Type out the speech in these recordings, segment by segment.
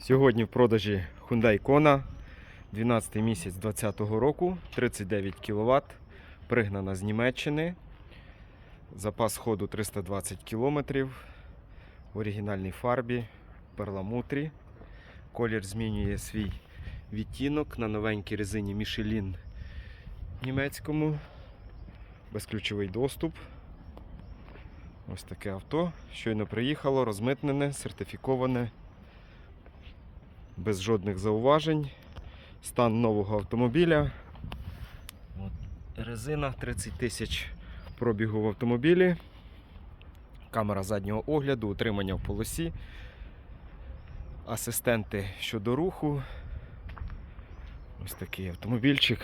Сьогодні в продажі Hyundai Kona 12 місяць 2020 року, 39 кВт, пригнана з Німеччини. Запас ходу 320 км. В оригінальній фарбі, перламутрі. Колір змінює свій відтінок на новенькій резині Michelin німецькому. Безключовий доступ. Ось таке авто. Щойно приїхало, розмитнене, сертифіковане, без жодних зауважень. Стан нового автомобіля. От, резина 30 тисяч пробігу в автомобілі. Камера заднього огляду, утримання в полосі. Асистенти щодо руху. Ось такий автомобільчик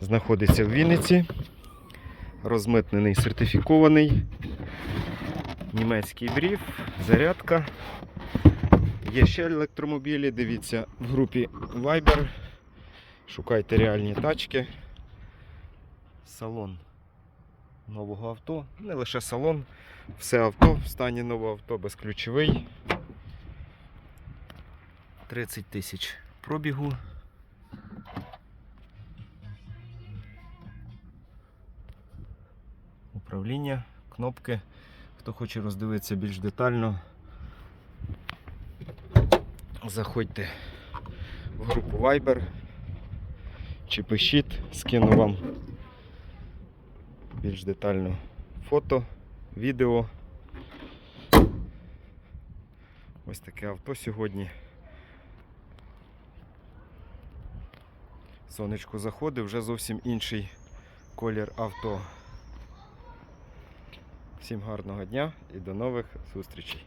знаходиться в Вінниці. Розмитнений, сертифікований. Німецький брів, зарядка. Є ще електромобілі, дивіться в групі Viber. Шукайте реальні тачки. Салон нового авто. Не лише салон, все авто в стані нового авто безключовий. 30 тисяч пробігу. Управління, кнопки. Хто хоче роздивитися більш детально, заходьте в групу Viber чи пишіть, скину вам більш детально фото, відео. Ось таке авто сьогодні. Сонечко заходить, вже зовсім інший колір авто. Всім гарного дня і до нових зустрічей.